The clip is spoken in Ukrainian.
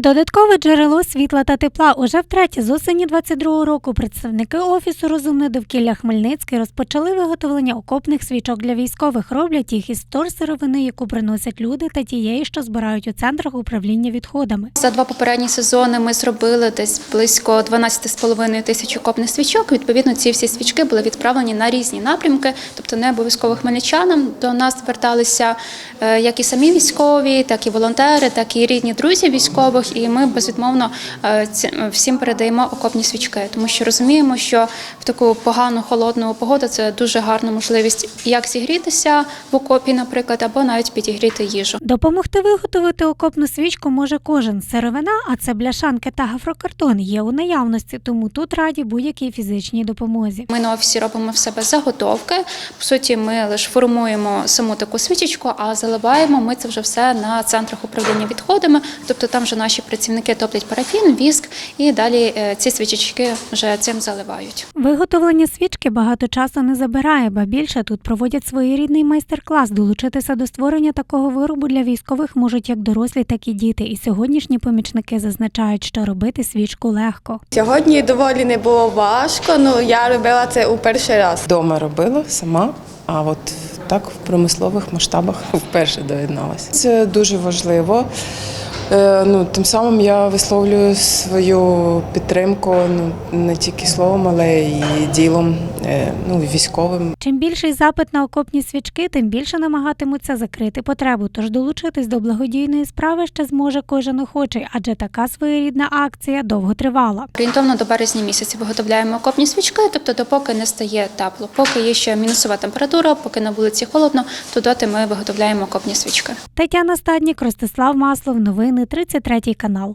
Додаткове джерело світла та тепла уже втретє з осені 22 року представники офісу Розумне довкілля Хмельницький розпочали виготовлення окопних свічок для військових. Роблять їх із вторсировини, яку приносять люди, та тієї, що збирають у центрах управління відходами. За два попередні сезони ми зробили десь близько 12,5 тисяч окопних свічок. Відповідно, ці всі свічки були відправлені на різні напрямки, тобто не обов'язково хмельничанам. До нас зверталися е, як і самі військові, так і волонтери, так і рідні друзі військових. І ми безвідмовно е, всім передаємо окопні свічки, тому що розуміємо, що в таку погану холодну погоду це дуже гарна можливість як зігрітися в окопі, наприклад, або навіть підігріти їжу. Допомогти виготовити окопну свічку може кожен. Сировина, а це бляшанки та гафрокартон, є у наявності, тому тут раді будь-якій фізичній допомозі. Ми на офісі робимо в себе заготовки. По суті, ми лише формуємо саму таку свічечку, а заливаємо ми це вже все на центрах управління відходами. Тобто там вже наші працівники топлять парафін, віск і далі е, ці свічечки вже цим заливають. Виготовлення свічки багато часу не забирає, ба більше тут проводять своєрідний майстер-клас. Долучитися до створення такого виробу для військових можуть як дорослі, так і діти. І сьогоднішні помічники зазначають, що робити свічку легко. Сьогодні доволі не було важко, ну я робила це у перший раз. Вдома робила сама, а от так в промислових масштабах вперше доєдналася. Це дуже важливо. Е, Ну, тим самим я висловлюю свою підтримку ну, не тільки словом, але й ділом е, ну, військовим. Чим більший запит на окопні свічки, тим більше намагатимуться закрити потребу. Тож долучитись до благодійної справи ще зможе кожен охочий, адже така своєрідна акція довго тривала. Орієнтовно до березня місяці виготовляємо окопні свічки, тобто допоки не стає тепло. Поки є ще мінусова температура, поки на вулиці холодно, то доти ми виготовляємо окопні свічки. Тетяна Стаднік, Ростислав Маслов. Новини 33 канал.